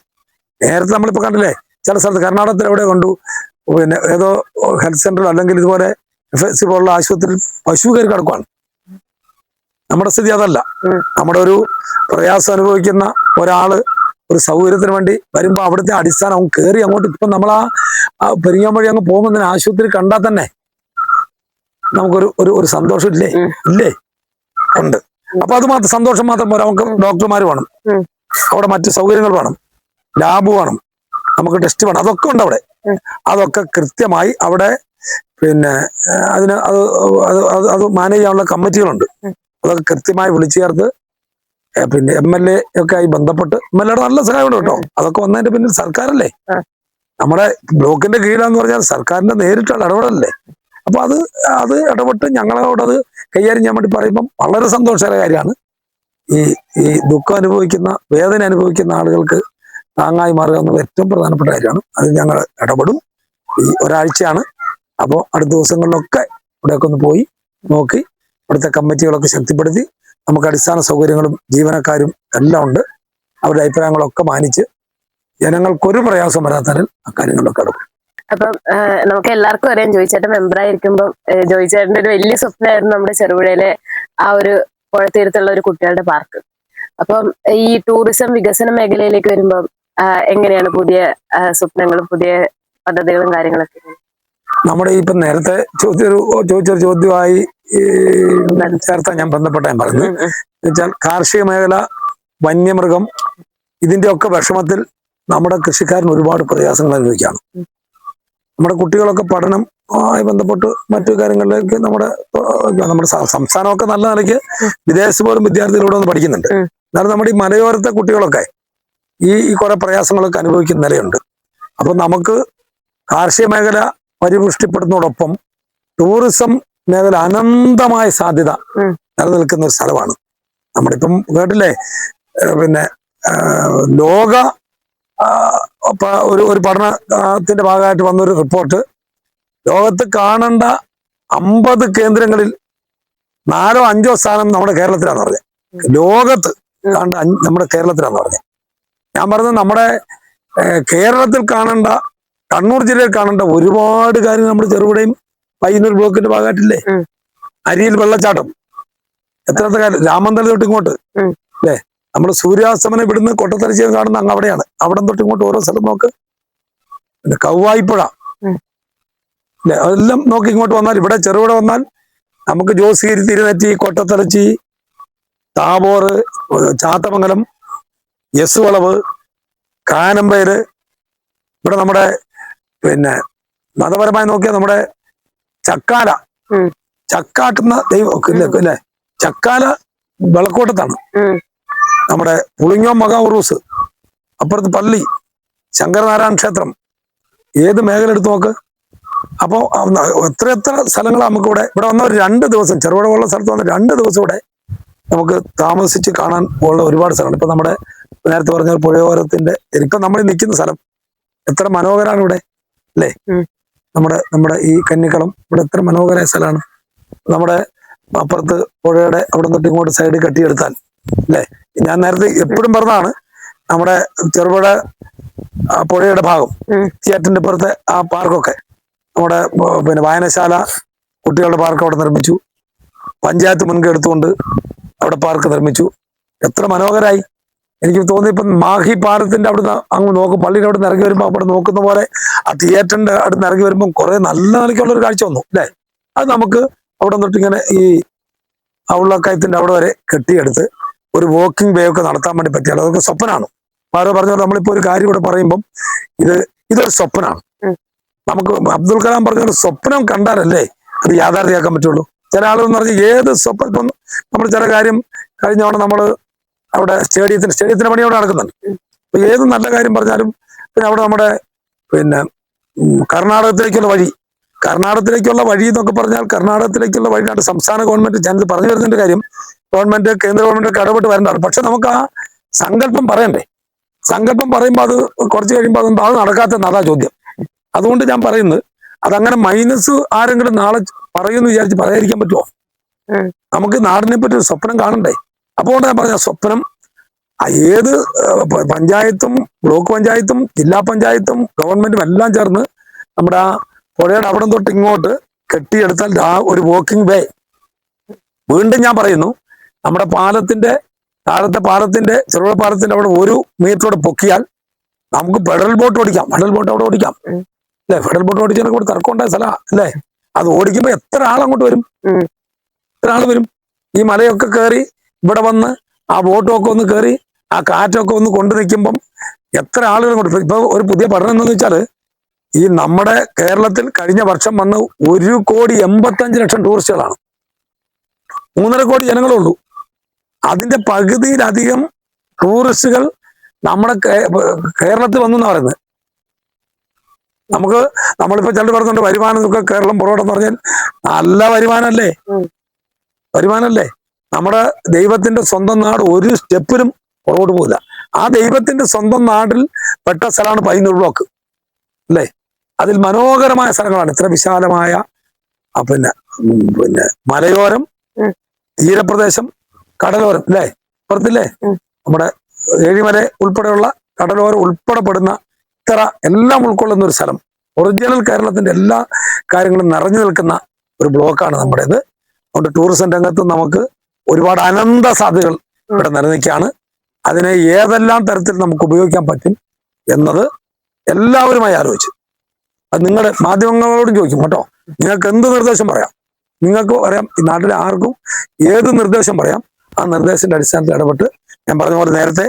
നേരത്തെ നമ്മളിപ്പോ കണ്ടില്ലേ ചില സ്ഥലത്ത് കർണാടകത്തിൽ എവിടെ കണ്ടു പിന്നെ ഏതോ ഹെൽത്ത് സെന്ററിൽ അല്ലെങ്കിൽ ഇതുപോലെ എഫ് പോലുള്ള ആശുപത്രിയിൽ പശു കയറി കിടക്കുവാണ്. നമ്മുടെ സ്ഥിതി അതല്ല. നമ്മുടെ ഒരു പ്രയാസം അനുഭവിക്കുന്ന ഒരാൾ ഒരു സൗകര്യത്തിന് വേണ്ടി വരുമ്പോ അവിടുത്തെ അടിസ്ഥാനം അവൻ കയറി അങ്ങോട്ട്. ഇപ്പൊ നമ്മൾ ആ പെരിയാൻ വഴി അങ്ങ് പോകുമ്പോൾ ആശുപത്രി കണ്ടാൽ തന്നെ നമുക്കൊരു ഒരു സന്തോഷം ഇല്ലേ ഇല്ലേ? ഉണ്ട്. അപ്പൊ അത് മാത്രം സന്തോഷം മാത്രം പോരാ. നമുക്ക് ഡോക്ടർമാർ വേണം. അവിടെ മറ്റ് സൗകര്യങ്ങൾ വേണം. ലാബ് വേണം. നമുക്ക് ടെസ്റ്റ് വേണം. അതൊക്കെ ഉണ്ട് അവിടെ. അതൊക്കെ കൃത്യമായി അവിടെ പിന്നെ അതിന് അത് അത് അത് അത് മാനേജ് ചെയ്യാനുള്ള കമ്മിറ്റികളുണ്ട്. അതൊക്കെ കൃത്യമായി വിളിച്ചു ചേർത്ത് പിന്നെ എം എൽ എ ഒക്കെ ആയി ബന്ധപ്പെട്ട് എം എൽ എയുടെ നല്ല സഹായമുണ്ട് കേട്ടോ. അതൊക്കെ വന്നതിന്റെ പിന്നിൽ സർക്കാരല്ലേ? നമ്മുടെ ബ്ലോക്കിന്റെ കീഴിലാന്ന് പറഞ്ഞാൽ സർക്കാരിന്റെ നേരിട്ടുള്ള ഇടപെടലല്ലേ? അപ്പൊ അത് അത് ഇടപെട്ട് ഞങ്ങളോടത് കൈകാര്യം ചെയ്യാൻ വേണ്ടി പറയുമ്പം വളരെ സന്തോഷകര കാര്യമാണ്. ഈ ഈ ദുഃഖം അനുഭവിക്കുന്ന വേദന അനുഭവിക്കുന്ന ആളുകൾക്ക് താങ്ങായി മാറുക എന്നുള്ള ഏറ്റവും പ്രധാനപ്പെട്ട കാര്യമാണ്. അത് ഞങ്ങൾ ഇടപെടും. ഈ ഒരാഴ്ചയാണ്. അപ്പോൾ അടുത്ത ദിവസങ്ങളിലൊക്കെ ഇവിടെയൊക്കെ ഒന്ന് പോയി നോക്കി ഇവിടുത്തെ കമ്മിറ്റികളൊക്കെ ശക്തിപ്പെടുത്തി നമുക്ക് അടിസ്ഥാന സൗകര്യങ്ങളും ജീവനക്കാരും എല്ലാം ഉണ്ട്. അവരുടെ അഭിപ്രായങ്ങളൊക്കെ മാനിച്ച് ജനങ്ങൾക്കൊരു പ്രയാസം വരാത്തതിൽ അക്കാര്യങ്ങളിലൊക്കെ ഇടപെടും. അപ്പം നമുക്ക് എല്ലാവർക്കും അറിയാം. ജോയിച്ചേട്ടൻ മെമ്പർ ആയിരിക്കുമ്പോൾ ജോയിച്ചേട്ടന്റെ ഒരു വലിയ സ്വപ്നമായിരുന്നു നമ്മുടെ ചെറുപുഴയിലെ ആ ഒരു പുഴത്തീരത്തുള്ള ഒരു കുട്ടികളുടെ പാർക്ക്. അപ്പം ഈ ടൂറിസം വികസന മേഖലയിലേക്ക് വരുമ്പോൾ എങ്ങനെയാണ് പുതിയ സ്വപ്നങ്ങളും പുതിയ പദ്ധതികളും കാര്യങ്ങളൊക്കെ? നമ്മുടെ ഇപ്പൊ നേരത്തെ ചോദ്യം ചോദിച്ചൊരു ചോദ്യമായി ഞാൻ ബന്ധപ്പെട്ട ഞാൻ പറഞ്ഞു. ഉം. കാർഷിക മേഖല വന്യമൃഗം ഇതിന്റെ ഒക്കെ വിഷമത്തിൽ നമ്മുടെ കൃഷിക്കാരൻ ഒരുപാട് പ്രയാസങ്ങൾ അനുഭവിക്കുകയാണ്. നമ്മുടെ കുട്ടികളൊക്കെ പഠനം ആയി ബന്ധപ്പെട്ട് മറ്റു കാര്യങ്ങളിലേക്ക് നമ്മുടെ നമ്മുടെ സംസ്ഥാനമൊക്കെ നല്ല നിലയ്ക്ക് വിദേശത്ത് പോലും വിദ്യാർത്ഥികൾ ഇവിടെ വന്ന് പഠിക്കുന്നുണ്ട്. എന്നാലും നമ്മുടെ ഈ മലയോരത്തെ കുട്ടികളൊക്കെ ഈ കുറെ പ്രയാസങ്ങളൊക്കെ അനുഭവിക്കുന്ന നിലയുണ്ട് അപ്പൊ നമുക്ക് കാർഷിക മേഖല പരിപുഷ്ടിപ്പെടുന്നതോടൊപ്പം ടൂറിസം മേഖല അനന്തമായ സാധ്യത. നിലനിൽക്കുന്ന ഒരു സ്ഥലമാണ് നമ്മളിപ്പം കേട്ടില്ലേ പിന്നെ ലോക ഒരു ഒരു പഠനത്തിന്റെ ഭാഗമായിട്ട് വന്നൊരു റിപ്പോർട്ട്. ലോകത്ത് കാണേണ്ട അമ്പത് കേന്ദ്രങ്ങളിൽ നാലോ അഞ്ചോ സ്ഥാനം നമ്മുടെ കേരളത്തിലാന്ന് പറഞ്ഞത് ലോകത്ത് കാണേണ്ട നമ്മുടെ കേരളത്തിലാന്ന് പറഞ്ഞത് ഞാൻ പറഞ്ഞത് നമ്മുടെ കേരളത്തിൽ കാണേണ്ട കണ്ണൂർ ജില്ലയിൽ കാണേണ്ട ഒരുപാട് കാര്യങ്ങൾ നമ്മൾ ചെറുപുഴയും പയ്യന്നൂർ ബ്ലോക്കിന്റെ ഭാഗമായിട്ടില്ലേ? അരിയിൽ വെള്ളച്ചാട്ടം. എത്രത്തെ കാലം? രാമന്തല തൊട്ട് ഇങ്ങോട്ട്. അല്ലേ? നമ്മുടെ സൂര്യാസ്തമനം ഇവിടുന്ന് കൊട്ടത്തരച്ചിയം കാണുന്ന അങ്ങ് അവിടെയാണ്. അവിടെ തൊട്ട് ഇങ്ങോട്ട് ഓരോ സ്ഥലം നോക്ക്. പിന്നെ കൗവായിപ്പുഴ. അല്ലെ? അതെല്ലാം നോക്കി ഇങ്ങോട്ട് വന്നാൽ ഇവിടെ ചെറുപുഴ വന്നാൽ നമുക്ക് ജോസീരി തിരുനെറ്റി കൊട്ടത്തലച്ചി താബോറ് ചാത്തമംഗലം യെസ് വളവ് കാനമ്പേര് ഇവിടെ നമ്മുടെ പിന്നെ മതപരമായി നോക്കിയാൽ നമ്മുടെ ചക്കാല. ചക്കാട്ടുന്ന ദൈവം അല്ലേ? ചക്കാല വിളക്കോട്ടത്താണ്. നമ്മുടെ പുളിങ്ങോ മകാഉറൂസ് അപ്പുറത്ത് പള്ളി ശങ്കരനാരായണ ക്ഷേത്രം ഏത് മേഖല എടുത്ത് നോക്ക്? അപ്പോൾ എത്ര എത്ര സ്ഥലങ്ങളാണ് നമുക്ക് ഇവിടെ? ഇവിടെ വന്ന ഒരു രണ്ട് ദിവസം ചെറുപുഴ ഉള്ള സ്ഥലത്ത് വന്ന രണ്ട് ദിവസം ഇവിടെ നമുക്ക് താമസിച്ച് കാണാൻ ഉള്ള ഒരുപാട് സ്ഥലമാണ്. ഇപ്പൊ നമ്മുടെ നേരത്തെ പറഞ്ഞ പുഴയോരത്തിന്റെ ഇപ്പൊ നമ്മൾ നിൽക്കുന്ന സ്ഥലം. എത്ര മനോഹരമാണ് ഇവിടെ അല്ലേ? നമ്മുടെ നമ്മുടെ ഈ കന്നിക്കളം ഇവിടെ എത്ര മനോഹരമായ സ്ഥലമാണ്. നമ്മുടെ അപ്പുറത്ത് പുഴയുടെ അവിടെ നിന്നിട്ട് ഇങ്ങോട്ട് സൈഡ് കെട്ടിയെടുത്താൽ അല്ലേ? ഞാൻ നേരത്തെ എപ്പോഴും പറഞ്ഞതാണ് നമ്മുടെ ചെറുപുഴ പുഴയുടെ ഭാഗം. തിയേറ്ററിന്റെ പുറത്തെ ആ പാർക്കൊക്കെ. നമ്മുടെ പിന്നെ വായനശാല കുട്ടികളുടെ പാർക്ക് അവിടെ നിർമ്മിച്ചു. പഞ്ചായത്ത് മുൻകൈ എടുത്തുകൊണ്ട് അവിടെ പാർക്ക് നിർമ്മിച്ചു. എത്ര മനോഹരായി. എനിക്ക് തോന്നി ഇപ്പം മാഹി പാലത്തിന്റെ അവിടുന്ന് അങ്ങ് നോക്കും പള്ളിയുടെ അവിടെ ഇറങ്ങി വരുമ്പോൾ അവിടെ നോക്കുന്ന പോലെ ആ തിയേറ്ററിന്റെ അടുത്ത് ഇറങ്ങി വരുമ്പോൾ കുറെ നല്ല നിലയ്ക്കുള്ള ഒരു കാഴ്ച വന്നു അല്ലേ? അത് നമുക്ക് അവിടെ നിന്നിട്ട് ഇങ്ങനെ ഈ ഔള്ളക്കയത്തിന്റെ അവിടെ വരെ കെട്ടിയെടുത്ത് ഒരു വോക്കിംഗ് വേ ഒക്കെ നടത്താൻ വേണ്ടി പറ്റിയാൽ അതൊക്കെ സ്വപ്നമാണ് ആരോ പറഞ്ഞ നമ്മളിപ്പോ ഒരു കാര്യം ഇവിടെ പറയുമ്പം ഇത് ഇതൊരു സ്വപ്നമാണ് നമുക്ക് അബ്ദുൽ കലാം പറഞ്ഞ ഒരു സ്വപ്നം കണ്ടാലല്ലേ അത് യാഥാർത്ഥ്യമാക്കാൻ പറ്റുള്ളൂ. ചില ആളുകൾ എന്ന് പറഞ്ഞാൽ ഏത് സ്വപ്നം ഇപ്പം നമ്മൾ ചില കാര്യം കഴിഞ്ഞ തവണ നമ്മൾ അവിടെ സ്റ്റേഡിയത്തിന് സ്റ്റേഡിയത്തിന് പണി അവിടെ നടക്കുന്നുണ്ട്. അപ്പൊ ഏത് നല്ല കാര്യം പറഞ്ഞാലും പിന്നെ അവിടെ നമ്മുടെ പിന്നെ കർണാടകത്തിലേക്കുള്ള വഴി കർണാടകത്തിലേക്കുള്ള വഴി എന്നൊക്കെ പറഞ്ഞാൽ കർണാടകത്തിലേക്കുള്ള വഴിയാണ് സംസ്ഥാന ഗവൺമെന്റ് ഞാനിത് പറഞ്ഞു വരുന്നതിന്റെ കാര്യം ഗവൺമെന്റ് കേന്ദ്ര ഗവൺമെന്റ് ഒക്കെ ഇടപെട്ട് വരേണ്ടതാണ്. പക്ഷെ നമുക്ക് ആ സങ്കല്പം പറയണ്ടേ? സങ്കല്പം പറയുമ്പോൾ അത് കുറച്ച് കഴിയുമ്പോൾ അതൊന്നും അത് നടക്കാത്ത അതാ ചോദ്യം. അതുകൊണ്ട് ഞാൻ പറയുന്നത് അതങ്ങനെ മൈനസ് ആരെങ്കിലും നാളെ പറയുമെന്ന് വിചാരിച്ച് പറയാതിരിക്കാൻ പറ്റുമോ. നമുക്ക് നാടിനെ പറ്റി ഒരു സ്വപ്നം കാണണ്ടേ? അപ്പോൾ ഞാൻ പറഞ്ഞ സ്വപ്നം. ആ ഏത് പഞ്ചായത്തും ബ്ലോക്ക് പഞ്ചായത്തും ജില്ലാ പഞ്ചായത്തും ഗവൺമെന്റും എല്ലാം ചേർന്ന് നമ്മുടെ ആ പുഴയുടെ അവിടം തൊട്ട് ഇങ്ങോട്ട് കെട്ടിയെടുത്താൽ ഒരു വോക്കിംഗ് വേ വീണ്ടും ഞാൻ പറയുന്നു നമ്മുടെ പാലത്തിന്റെ താഴത്തെ പാലത്തിന്റെ ചെറുപുഴ പാലത്തിന്റെ അവിടെ ഒരു മീറ്ററോടെ പൊക്കിയാൽ നമുക്ക് ഫെഡറൽ ബോട്ട് ഓടിക്കാം. ഫെഡറൽ ബോട്ട് അവിടെ ഓടിക്കാം. അല്ലെ? ഫെഡറൽ ബോട്ട് ഓടിച്ചാൽ കൂടെ തർക്കമുണ്ടായ സ്ഥല അല്ലേ? അത് ഓടിക്കുമ്പോ എത്ര ആളങ്ങോട്ട് വരും? എത്ര ആൾ വരും? ഈ മലയൊക്കെ കയറി ഇവിടെ വന്ന് ആ ബോട്ടൊക്കെ ഒന്ന് കയറി ആ കാറ്റൊക്കെ ഒന്ന് കൊണ്ടു നിൽക്കുമ്പം എത്ര ആളുകൾ കൊണ്ട് ഇപ്പൊ ഒരു പുതിയ പഠനം എന്താണെന്ന് വെച്ചാൽ ഈ നമ്മുടെ കേരളത്തിൽ കഴിഞ്ഞ വർഷം വന്ന് ഒരു കോടി എൺപത്തഞ്ച് ലക്ഷം ടൂറിസ്റ്റുകളാണ് മൂന്നര കോടി ജനങ്ങളേ ഉള്ളൂ. അതിന്റെ പകുതിയിലധികം ടൂറിസ്റ്റുകൾ നമ്മുടെ കേരളത്തിൽ വന്നു എന്ന് പറയുന്നത്. നമുക്ക് നമ്മളിപ്പോ ചിലർ പറയുന്നുണ്ട് നമുക്ക് കേരളം പുറകോട്ടെന്ന് പറഞ്ഞാൽ നല്ല വരുമാനമല്ലേ. വരുമാനമല്ലേ നമ്മുടെ ദൈവത്തിന്റെ സ്വന്തം നാട് ഒരു സ്റ്റെപ്പിലും പുറകോട്ട് പോകില്ല. ആ ദൈവത്തിന്റെ സ്വന്തം നാട്ടിൽ പെട്ട സ്ഥലമാണ് പൈനൂർ ബ്ലോക്ക്. അല്ലേ? അതിൽ മനോഹരമായ സ്ഥലങ്ങളാണ്. ഇത്ര വിശാലമായ പിന്നെ പിന്നെ മലയോരം തീരപ്രദേശം കടലോരം അല്ലേ പുറത്തില്ലേ. നമ്മുടെ ഏഴിമല ഉൾപ്പെടെയുള്ള കടലോരം ഉൾപ്പെടെപ്പെടുന്ന ഇത്ര എല്ലാം ഉൾക്കൊള്ളുന്ന ഒരു സ്ഥലം. ഒറിജിനൽ കേരളത്തിന്റെ എല്ലാ കാര്യങ്ങളും നിറഞ്ഞു നിൽക്കുന്ന ഒരു ബ്ലോക്കാണ് നമ്മുടേത്. അതുകൊണ്ട് ടൂറിസം രംഗത്ത് നമുക്ക് ഒരുപാട് അനന്ത സാധ്യതകൾ ഇവിടെ നിലനിൽക്കുകയാണ്. അതിനെ ഏതെല്ലാം തരത്തിൽ നമുക്ക് ഉപയോഗിക്കാൻ പറ്റും എന്നത് എല്ലാവരുമായി ആലോചിച്ച്. അത് നിങ്ങളുടെ മാധ്യമങ്ങളോടും ചോദിക്കും കേട്ടോ. നിങ്ങൾക്ക് എന്ത് നിർദ്ദേശം പറയാം? നിങ്ങൾക്ക് പറയാം ഈ നാട്ടിലെ ആർക്കും ഏത് നിർദ്ദേശം പറയാം? ആ നിർദ്ദേശത്തിന്റെ അടിസ്ഥാനത്തിൽ ഇടപെട്ട് ഞാൻ പറഞ്ഞ പോലെ നേരത്തെ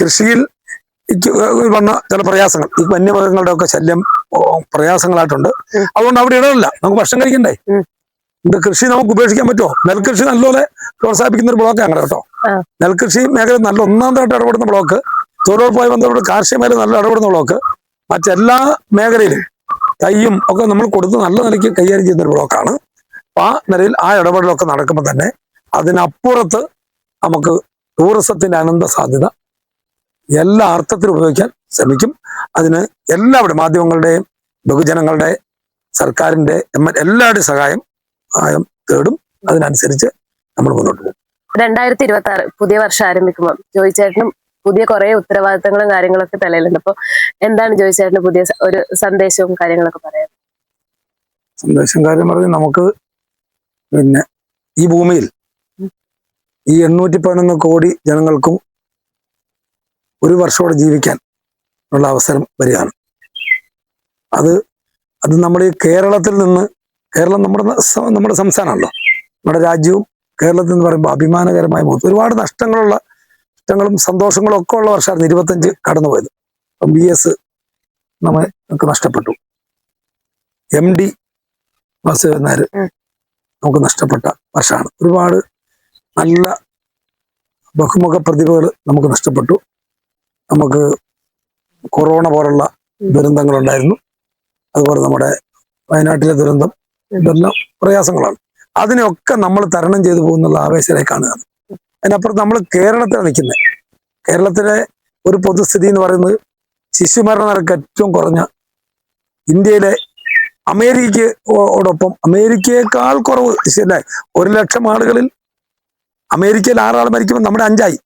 കൃഷിയിൽ വന്ന ചില പ്രയാസങ്ങൾ ഈ വന്യമൃഗങ്ങളുടെ ഒക്കെ ശല്യം പ്രയാസങ്ങളായിട്ടുണ്ട്. അതുകൊണ്ട് അവിടെ ഇടമില്ല നമുക്ക് ഭക്ഷണം കഴിക്കണ്ടേ. ഇത് കൃഷി നമുക്ക് ഉപേക്ഷിക്കാൻ പറ്റുമോ? നെൽകൃഷി നല്ലപോലെ പ്രോത്സാഹിപ്പിക്കുന്ന ഒരു ബ്ലോക്ക് ഞങ്ങളുടെ കേട്ടോ. നെൽകൃഷി മേഖല നല്ല ഒന്നാമതായിട്ട് ഇടപെടുന്ന ബ്ലോക്ക് തൊഴിലുറപ്പുമായി ബന്ധപ്പെട്ട് കാർഷിക മേഖല നല്ല ഇടപെടുന്ന ബ്ലോക്ക് മറ്റെല്ലാ മേഖലയിലും തയ്യും ഒക്കെ നമ്മൾ കൊടുത്ത് നല്ല നിലയ്ക്ക് കൈകാര്യം ചെയ്യുന്ന ഒരു ബ്ലോക്കാണ്. അപ്പൊ ആ നിലയിൽ ആ ഇടപെടലൊക്കെ നടക്കുമ്പോൾ തന്നെ അതിനപ്പുറത്ത് നമുക്ക് ടൂറിസത്തിന്റെ അനന്ത സാധ്യത എല്ലാ അർത്ഥത്തിലും ഉപയോഗിക്കാൻ ശ്രമിക്കും. അതിന് എല്ലാവരുടെ മാധ്യമങ്ങളുടെയും ബഹുജനങ്ങളുടെ സർക്കാരിന്റെ എം- എല്ലാവരുടെയും സഹായം സഹായം തേടും. അതിനനുസരിച്ച് നമ്മൾ മുന്നോട്ട് പോകും. രണ്ടായിരത്തി ഇരുപത്തി ആറ് പുതിയ വർഷം ആരംഭിക്കുമ്പോൾ ജോയിച്ചേട്ടനും പുതിയ കുറെ ഉത്തരവാദിത്തങ്ങളും കാര്യങ്ങളൊക്കെ തലയിലുണ്ട്. അപ്പൊ എന്താണ് ജോയിച്ചേട്ടന് പുതിയ ഒരു സന്ദേശവും കാര്യങ്ങളൊക്കെ പറയാം സന്ദേശം കാര്യം പറഞ്ഞ് നമുക്ക് പിന്നെ ഈ ഭൂമിയിൽ ഈ എണ്ണൂറ്റി പതിനൊന്ന് കോടി ജനങ്ങൾക്കും ഒരു വർഷത്തോടെ ജീവിക്കാൻ ഉള്ള അവസരം വരികയാണ്. അത് അത് നമ്മൾ ഈ കേരളത്തിൽ നിന്ന് കേരളം നമ്മുടെ നമ്മുടെ സംസ്ഥാനമല്ലോ. നമ്മുടെ രാജ്യവും കേരളത്തിൽ എന്ന് പറയുമ്പോൾ അഭിമാനകരമായ മുഖത്ത് ഒരുപാട് നഷ്ടങ്ങളുള്ള നഷ്ടങ്ങളും സന്തോഷങ്ങളും ഒക്കെ ഉള്ള വർഷമായിരുന്നു ഇരുപത്തഞ്ച് കടന്നുപോയത്. അപ്പം ബി എസ് നമുക്ക് നഷ്ടപ്പെട്ടു. എം ഡി വാസുദേവൻ നായർ നമുക്ക് നഷ്ടപ്പെട്ട വർഷമാണ്. ഒരുപാട് നല്ല ബഹുമുഖ പ്രതിഭകൾ നമുക്ക് നഷ്ടപ്പെട്ടു. നമുക്ക് കൊറോണ പോലുള്ള ദുരന്തങ്ങളുണ്ടായിരുന്നു. അതുപോലെ നമ്മുടെ വയനാട്ടിലെ ദുരന്തം ഇതെല്ലാം പ്രയാസങ്ങളാണ്. അതിനെയൊക്കെ നമ്മൾ തരണം ചെയ്തു പോകുന്നുള്ള ആവേശത്തിലേക്കാണ് അതിനപ്പുറം നമ്മൾ കേരളത്തിലാണ് നിൽക്കുന്നത് കേരളത്തിലെ ഒരു പൊതുസ്ഥിതി എന്ന് പറയുന്നത് ശിശുമരണ നിരക്ക് ഏറ്റവും കുറഞ്ഞ ഇന്ത്യയിലെ അമേരിക്കയോടൊപ്പം അമേരിക്കയേക്കാൾ കുറവ് ശരിയല്ലേ ഒരു ലക്ഷം ആളുകളിൽ അമേരിക്കയിൽ ആറാൾ മരിക്കുമ്പോൾ നമ്മുടെ അഞ്ചായി.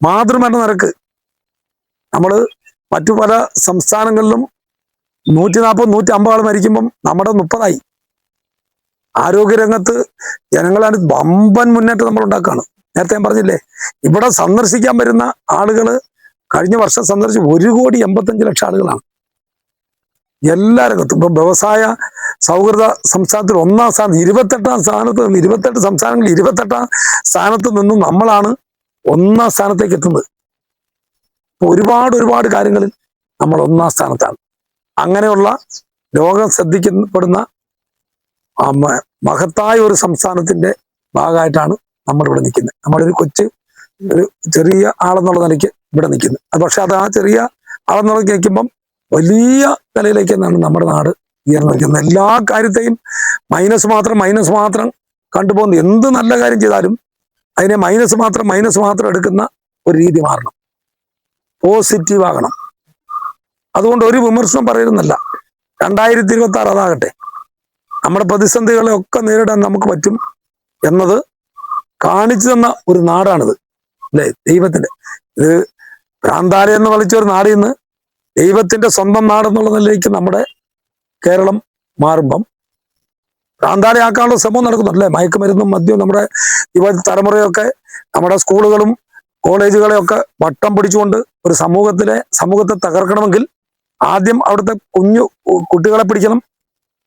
മാതൃമരണ നിരക്ക്. നമ്മൾ മറ്റു പല സംസ്ഥാനങ്ങളിലും നൂറ്റി നാൽപ്പത് നൂറ്റി അമ്പത് ആൾ മരിക്കുമ്പം നമ്മുടെ മുപ്പതായി. ആരോഗ്യരംഗത്ത് ജനങ്ങളാണ് വമ്പൻ മുന്നേറ്റം നമ്മൾ ഉണ്ടാക്കുകയാണ് നേരത്തെ ഞാൻ പറഞ്ഞില്ലേ ഇവിടെ സന്ദർശിക്കാൻ വരുന്ന ആളുകൾ കഴിഞ്ഞ വർഷം സന്ദർശിച്ച് ഒരു കോടി എൺപത്തഞ്ച് ലക്ഷം ആളുകളാണ്. എല്ലാ രംഗത്തും ഇപ്പൊ വ്യവസായ സൗഹൃദ സംസ്ഥാനത്തിൽ ഒന്നാം സ്ഥാനത്ത് ഇരുപത്തെട്ടാം സ്ഥാനത്ത് നിന്ന് ഇരുപത്തെട്ട് സംസ്ഥാനങ്ങളിൽ ഇരുപത്തെട്ടാം സ്ഥാനത്ത് നിന്നും നമ്മളാണ് ഒന്നാം സ്ഥാനത്തേക്ക് എത്തുന്നത്. ഇപ്പൊ ഒരുപാട് ഒരുപാട് കാര്യങ്ങളിൽ നമ്മൾ ഒന്നാം സ്ഥാനത്താണ്. അങ്ങനെയുള്ള ലോകം ശ്രദ്ധിക്കപ്പെടുന്ന മഹത്തായ ഒരു സംസ്ഥാനത്തിന്റെ ഭാഗമായിട്ടാണ് നമ്മൾ ഇവിടെ നിൽക്കുന്നത്. നമ്മളൊരു കൊച്ചു ഒരു ചെറിയ ആളെന്നുള്ള നിലയ്ക്ക് ഇവിടെ നിൽക്കുന്നത്. അത് പക്ഷെ അത് ആ ചെറിയ ആളെന്നുള്ള നിൽക്കുമ്പം വലിയ നിലയിലേക്ക് തന്നെയാണ് നമ്മുടെ നാട് ഉയർന്നു നിൽക്കുന്നത് എല്ലാ കാര്യത്തെയും മൈനസ് മാത്രം മൈനസ് മാത്രം കണ്ടുപോകുന്നത് എന്ത് നല്ല കാര്യം ചെയ്താലും അതിനെ മൈനസ് മാത്രം മൈനസ് മാത്രം എടുക്കുന്ന ഒരു രീതി മാറണം. പോസിറ്റീവ് ആകണം. അതുകൊണ്ട് ഒരു വിമർശനം പറയുന്നല്ല രണ്ടായിരത്തി ഇരുപത്തി ആറ് അതാകട്ടെ. നമ്മുടെ പ്രതിസന്ധികളെ ഒക്കെ നേരിടാൻ നമുക്ക് പറ്റും എന്നത് കാണിച്ചു തന്ന ഒരു നാടാണിത്. അല്ലേ? ദൈവത്തിന്റെ ഇത് ഭ്രാന്താലയം എന്ന് വിളിച്ച ഒരു നാടിൽ നിന്ന് ദൈവത്തിന്റെ സ്വന്തം നാടെന്നുള്ള നിലയിലേക്ക് നമ്മുടെ കേരളം മാറുമ്പം ഭ്രാന്താലയാക്കാനുള്ള ശ്രമം നടക്കുന്നുണ്ടല്ലേ മയക്കുമരുന്നും മദ്യവും നമ്മുടെ യുവ തലമുറയൊക്കെ നമ്മുടെ സ്കൂളുകളും കോളേജുകളെയൊക്കെ വട്ടം പിടിച്ചുകൊണ്ട് ഒരു സമൂഹത്തിലെ സമൂഹത്തെ തകർക്കണമെങ്കിൽ ആദ്യം അവിടുത്തെ കുഞ്ഞു കുട്ടികളെ പിടിക്കണം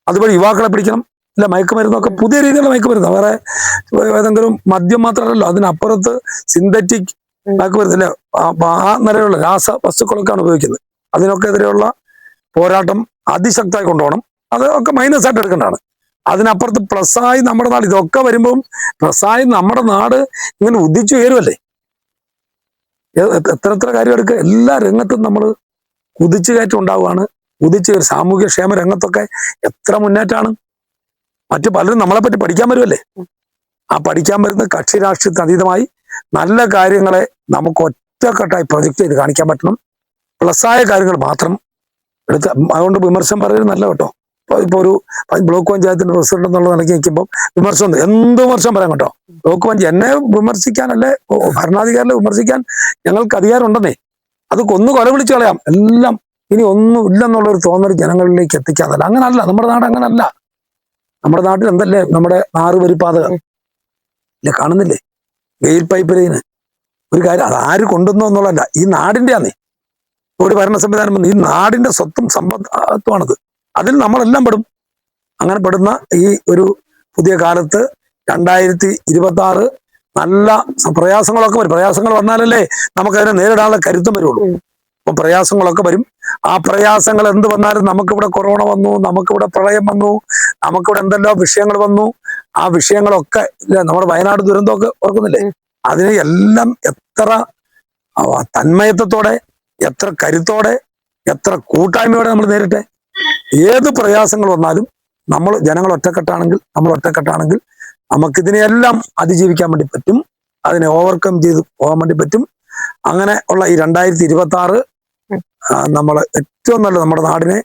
അതുപോലെ യുവാക്കളെ പിടിക്കണം. ഇല്ല മയക്കുമരുന്നൊക്കെ പുതിയ രീതിയിലുള്ള മയക്കുമരുന്ന്. വേറെ ഏതെങ്കിലും മദ്യം മാത്രമല്ലല്ലോ അതിനപ്പുറത്ത് സിന്തറ്റിക് മയക്കുമരുന്ന്. അല്ലെ? ആ നിലയിലുള്ള രാസ വസ്തുക്കളൊക്കെയാണ് ഉപയോഗിക്കുന്നത്. അതിനൊക്കെ എതിരെയുള്ള പോരാട്ടം അതിശക്തമായി കൊണ്ടുപോകണം. അത് ഒക്കെ മൈനസ് ആയിട്ട് എടുക്കേണ്ടതാണ്. അതിനപ്പുറത്ത് പ്ലസ്സായി നമ്മുടെ നാട് ഇതൊക്കെ വരുമ്പം പ്ലസ്സായി നമ്മുടെ നാട് ഇങ്ങനെ ഉദിച്ചു ഉയരുമല്ലേ എ- എ- എത്ര എത്ര കാര്യം എടുക്കുക എല്ലാ രംഗത്തും നമ്മൾ കുതിച്ചു കയറ്റം ഉണ്ടാവുകയാണ്. കുതിച്ചു കയറി സാമൂഹ്യ ക്ഷേമ രംഗത്തൊക്കെ എത്ര മുന്നേറ്റമാണ് മറ്റു പലരും നമ്മളെ പറ്റി പഠിക്കാൻ വരുമല്ലേ ആ പഠിക്കാൻ വരുന്ന കക്ഷി രാഷ്ട്രീയത്തിന് അതീതമായി നല്ല കാര്യങ്ങളെ നമുക്ക് ഒറ്റക്കെട്ടായി പ്രൊജക്ട് ചെയ്ത് കാണിക്കാൻ പറ്റണം. പ്ലസ് ആയ കാര്യങ്ങൾ മാത്രം എടുത്ത് അതുകൊണ്ട് വിമർശനം പറയുന്നത് നല്ല കേട്ടോ. ഇപ്പൊ ഇപ്പൊ ഒരു ബ്ലോക്ക് പഞ്ചായത്തിന്റെ പ്രസിഡന്റ് എന്നുള്ള നിലയ്ക്ക് നിൽക്കുമ്പോൾ വിമർശനം. എന്ത് വിമർശനം പറയാം കേട്ടോ? ബ്ലോക്ക് പഞ്ചായത്ത് എന്നെ വിമർശിക്കാനല്ലേ ഭരണാധികാരികളെ വിമർശിക്കാൻ ഞങ്ങൾക്ക് അധികാരം ഉണ്ടെന്നേ അത് കൊന്നു കൊല വിളിച്ചു കളയാം. എല്ലാം ഇനി ഒന്നും ഇല്ലെന്നുള്ള ഒരു തോന്നൽ ജനങ്ങളിലേക്ക് എത്തിക്കാന്നല്ല അങ്ങനല്ല. നമ്മുടെ നാട് അങ്ങനല്ല. നമ്മുടെ നാട്ടിൽ എന്തല്ലേ? നമ്മുടെ ആറ് വരിപ്പാതകൾ ഇല്ല കാണുന്നില്ലേ? വെയിൽ പൈപ്പ് ലൈന്. ഒരു കാര്യം അത് ആര് കൊണ്ടുവന്നു എന്നുള്ളതല്ല. ഈ നാടിന്റെ ആന്നേ ഒരു ഭരണ സംവിധാനം വന്ന് ഈ നാടിന്റെ സ്വത്തും സമ്പത്തുമാണത്. അതിൽ നമ്മളെല്ലാം പെടും. അങ്ങനെ പെടുന്ന ഈ ഒരു പുതിയ കാലത്ത് രണ്ടായിരത്തി ഇരുപത്തി ആറ് നല്ല പ്രയാസങ്ങളൊക്കെ വരും. പ്രയാസങ്ങൾ വന്നാലല്ലേ നമുക്കതിനെ നേരിടാനുള്ള കരുത്തും വരുള്ളൂ. അപ്പൊ പ്രയാസങ്ങളൊക്കെ വരും. ആ പ്രയാസങ്ങൾ എന്ത് വന്നാലും നമുക്കിവിടെ കൊറോണ വന്നു നമുക്കിവിടെ പ്രളയം വന്നു നമുക്കിവിടെ എന്തെല്ലോ വിഷയങ്ങൾ വന്നു. ആ വിഷയങ്ങളൊക്കെ ഇല്ലേ നമ്മുടെ വയനാട് ദുരന്തമൊക്കെ ഓർക്കുന്നില്ലേ? അതിനെ എല്ലാം എത്ര തന്മയത്വത്തോടെ എത്ര കരുത്തോടെ എത്ര കൂട്ടായ്മയോടെ നമ്മൾ നേരിട്ടെ? ഏത് പ്രയാസങ്ങൾ വന്നാലും നമ്മൾ ജനങ്ങൾ ഒറ്റക്കെട്ടാണെങ്കിൽ നമ്മൾ ഒറ്റക്കെട്ടാണെങ്കിൽ നമുക്കിതിനെയെല്ലാം അതിജീവിക്കാൻ വേണ്ടി പറ്റും. അതിനെ ഓവർകം ചെയ്ത് പോകാൻ വേണ്ടി പറ്റും. അങ്ങനെ ഉള്ള ഈ രണ്ടായിരത്തി ഇരുപത്തി ആറ് നമ്മൾ ഏറ്റവും നല്ല നമ്മുടെ നാടിനെ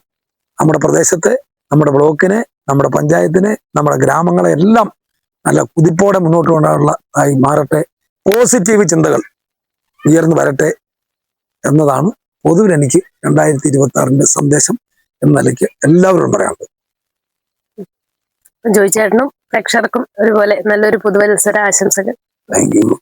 നമ്മുടെ പ്രദേശത്തെ നമ്മുടെ ബ്ലോക്കിനെ നമ്മുടെ പഞ്ചായത്തിനെ നമ്മുടെ ഗ്രാമങ്ങളെ എല്ലാം നല്ല കുതിപ്പോടെ മുന്നോട്ട് കൊണ്ടുള്ള ആയി മാറട്ടെ. പോസിറ്റീവ് ചിന്തകൾ ഉയർന്നു വരട്ടെ. എന്നതാണ് പൊതുവിൽ എനിക്ക് രണ്ടായിരത്തി ഇരുപത്തി ആറിന്റെ സന്ദേശം എന്ന നിലയ്ക്ക് എല്ലാവരും പറയാനുള്ളത്. ജോയിച്ചേട്ടനും പ്രേക്ഷകർക്കും ഒരുപോലെ നല്ലൊരു പുതുവത്സര ആശംസകൾ. Thank you